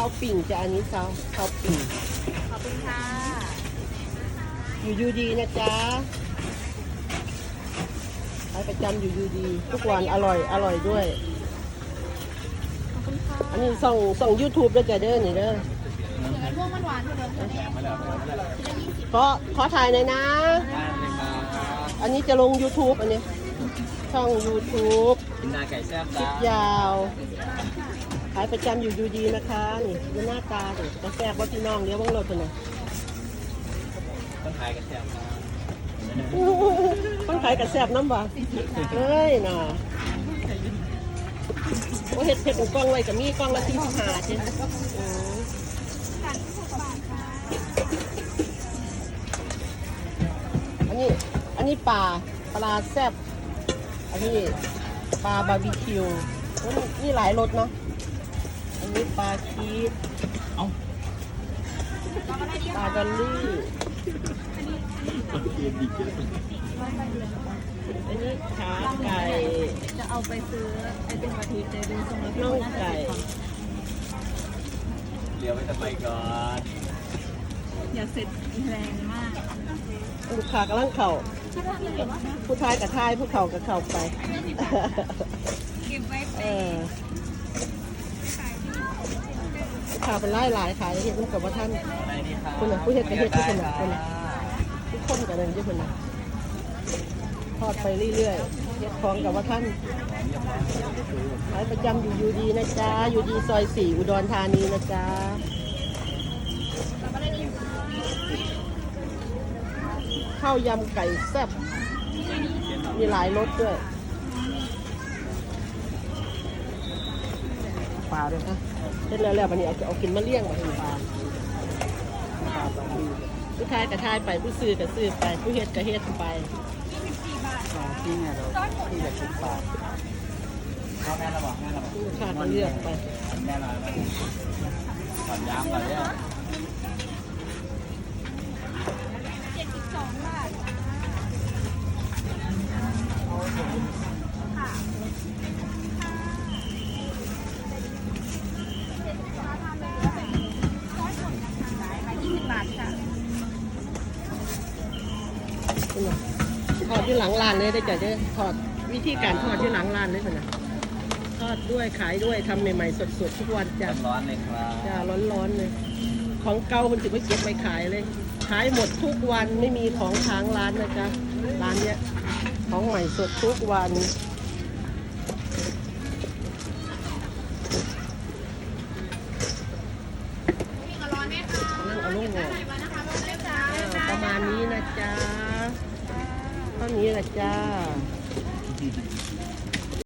าวปิ่งจ้ะอันนี้ข้าวข้าวปิ่งขอบคุณค่ะ อยู่ยูดีนะจ๊ะขายประจำอยู่ยูดีทุกวันอร่อยอร่อยด้วย ขอบคุณค่ะอันนี้ส่องส่องยูทูบด้วยจ้ะเด้อนี่เด้อเหมือนพวกมันหวานๆเท่าเดิมเลยขอขอถ่ายหน่อยนะ อันนี้จะลง YouTube อันนี้ ช่อง YouTube กินดาไก่แซ่บคลิจ้าปยาว ขายประจำอยู่ยูดีนะคะนี่ดูหน้าตาดิกาแฟว่าพี่น้องเลี้ยวบ้างรถเป็นไงต้นขายไก่แซ่บจ้าคนขายกระแซบน้ำบ่เฮ้ยน่ะโอ้เห็ดเห็ดของกล้องไว้กับมีกล้องละสี่สิบห้าเจ้อืมอันนี้อันนี้ปลาปลาแซบอันนี้ปลาบาร์บีคิวโอ้ นี่หลายรสเนาะอันนี้ปลาคีดเอาปลาดอลลี่เกียร์ดีกอันนี้ขาไก่จะเอาไปซื้อไอติมกะทิเจดูทรงแล้น่องไก่ติดก่อนเดี๋ยวไปทำไมก่อนอย่าเสร็จแรงมากลูกค้ากำลังเข่าผู้ชายกับทายผู้เข่ากับเข่าไป เก็บไว้เออลูกค้าเป็นไล่หลายขายเห็ดมันกับว่าท่านอะไรนี่ครับคุณน่ะผู้เฮ็ดกับเฮ็ดที่คุณน่ะคุณน่ะทุกคนกับนั่นอยี่คนนะทอดไปเรื่อยๆเฮ็ดของกับว่าท่านขายประจำอยู่ยูดีนะจ๊ะยูดีซอยสี่อุดรธานีนะจ๊ะข้าวยำไก่แซ่บมีหลายรสด้วยป ลาด้วยนะเสร็จแล้วแล้ววันนี้เอาเอากินมาเลี้ยงมาให้ปลาปลาปลาดีผู้ชายกับชายไปผู้ซื้อกับซื้อไปผู้เฮ็ดกับเฮ็ดไปปลาที่เนี่ยเราที่อยากกินปลาพ่อแม่เราบอกแม่เราบอกลูกค้าก็เลือกไปแม่เราแล้วถอนยามก่อนเนี่ย ยี่สิบบาทค่ะ นี่นะทอดที่หลังร้านเลยได้จ้ะเด้อทอดวิธีการทอดที่หลังร้านเลยคนน่ะทอดด้วยขายด้วยทำใหม่ๆสดๆทุกวันจ้ะร้อนๆเลยครับจ้าร้อนๆเลย ของเก่าคนถือว่าเก็บไว้ขายเลย ขายหมดทุกวันไม่มีของค้างร้านนะจ๊ะร้านเนี้ยของใหม่สดทุกวันนั่งเอาลูกหัวประมาณนี้นะจ๊ะ เท่านี้แหละจ้า